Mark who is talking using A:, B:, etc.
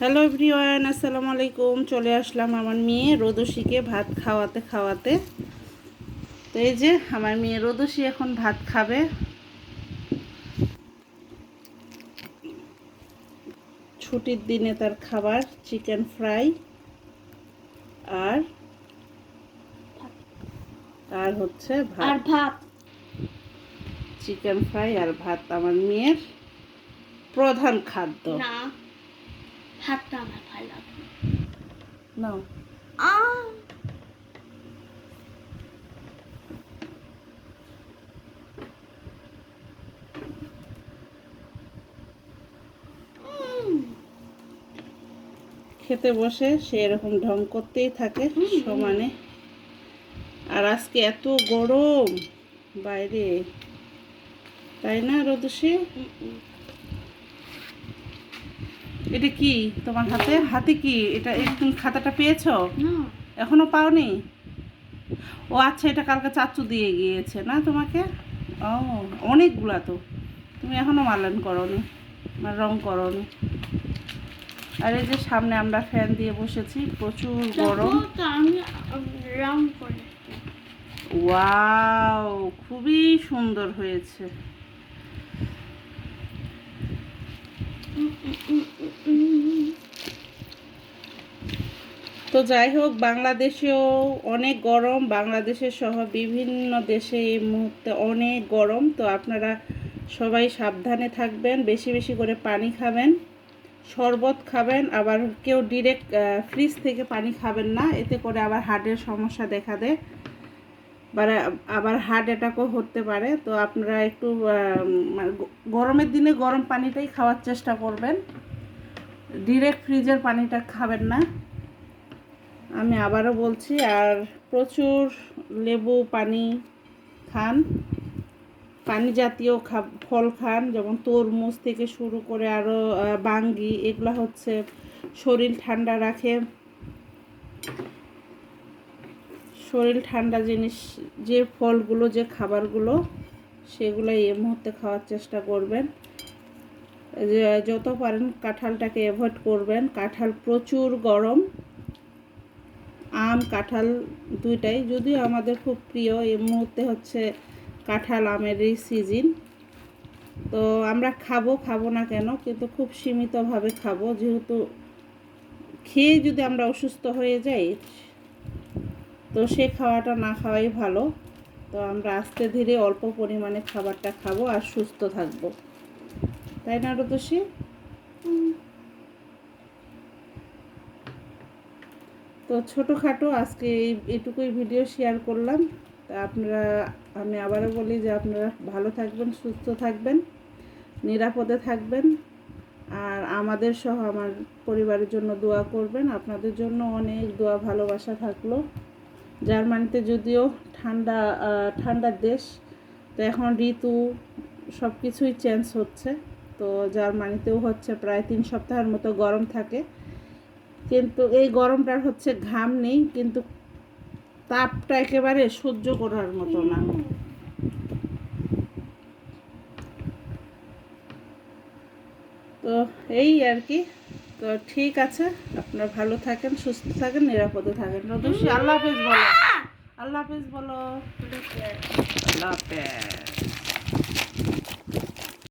A: Hello everyone আসসালামু আলাইকুম। চলে আসলাম আমার মেয়ে রোদসীকে ভাত খাওয়াতে খাওয়াতে। তো এই যে আমার মেয়ে রোদসী এখন ভাত খাবে। ছুটির দিনে তার খাবার চিকেন ফ্রাই আর আর হচ্ছে ভাত।
B: ভাত।
A: চিকেন ফ্রাই আর ভাত আমার মেয়ের প্রধান খাদ্য।
B: না। ভাতটা আমার ভালো লাগে না।
A: খেতে বসে সে এরকম ঢং করতেই থাকে সমানে। আর আজকে এত গরম। বাইরে। তাই না রদুষি। এটা কি? তোমার হাতে? হাতে কি? এটা তুমি খাতাটা পেয়েছ?
B: না
A: এখনও পাওনি? ও আচ্ছা এটা কালকে চাচু দিয়ে গিয়েছে না তোমাকে? ও অনেকগুলা তো। তুমি এখনও মালান করনি মানে রং করনি। আর এই যে সামনে আমরা ফ্যান দিয়ে বসেছি প্রচুর গরম।
B: আমি রং করে
A: ওয়াও খুবই সুন্দর হয়েছে। তো যাই হোক, বাংলাদেশেও অনেক গরম। বাংলাদেশের সহ বিভিন্ন দেশে এই মুহূর্তে অনেক গরম। তো আপনারা সবাই সাবধানে থাকবেন, বেশি বেশি করে পানি খাবেন, শরবত খাবেন। আবার কেউ ডিরেক্ট ফ্রিজ থেকে পানি খাবেন না। এতে করে আবার হার্টের সমস্যা দেখা দেয়। আবার আবার হার্ট অ্যাটাকও হতে পারে। তো আপনারা একটু মানে গরমের দিনে গরম পানিটাই খাওয়ার চেষ্টা করবেন। ডিরেক্ট ফ্রিজের পানিটা খাবেন না। আমি আবারও বলছি, আর প্রচুর লেবু পানি খান। পানি জাতীয় ফল খান, যেমন তরমুজ থেকে শুরু করে আরও বাঙ্গি, এগুলো হচ্ছে শরীর ঠান্ডা রাখে। শরীর ঠান্ডা জিনিস, যে ফলগুলো, যে খাবারগুলো সেগুলো এই মুহূর্তে খাওয়ার চেষ্টা করবেন। যত পারেন কাঁঠালটাকে অ্যাভয়েড করবেন। কাঁঠাল প্রচুর গরম। আম, কাঁঠাল দুইটাই। যদিও আমাদের খুব প্রিয়, এই মুহূর্তে হচ্ছে কাঁঠাল আমের এই সিজন তো আমরা খাব খাব না কেন, কিন্তু খুব সীমিতভাবে খাব। যেহেতু খেয়ে যদি আমরা অসুস্থ হয়ে যাই তো সে খাওয়াটা না খাওয়াই ভালো। তো আমরা আস্তে ধীরে অল্প পরিমাণে খাবারটা খাব আর সুস্থ থাকব। তাই না, রতসী? তো ছোটোখাটো আজকে এই এটুকুই ভিডিও শেয়ার করলাম। তা আপনারা, আমি আবারও বলি যে আপনারা ভালো থাকবেন, সুস্থ থাকবেন, নিরাপদে থাকবেন। আর আমাদের সহ আমার পরিবারের জন্য দোয়া করবেন। আপনাদের জন্য অনেক দোয়া ভালোবাসা থাকল। জার্মানিতে যদিও ঠান্ডা ঠান্ডার দেশ, তো এখন ঋতু সব কিছুই চেঞ্জ হচ্ছে। তো জার্মানিতেও হচ্ছে প্রায় তিন সপ্তাহের মতো গরম থাকে। কিন্তু এই গরমটার হচ্ছে ঘাম নেই, কিন্তু তাপটা একেবারে সহ্য করার মতো না। তো এই আর কি। তো ঠিক আছে আপনারা ভালো থাকেন সুস্থ থাকেন নিরাপদে থাকেন। আল্লাহ হাফেজ বলো। আল্লাহ হাফেজ বলো। আল্লাহ হাফেজ।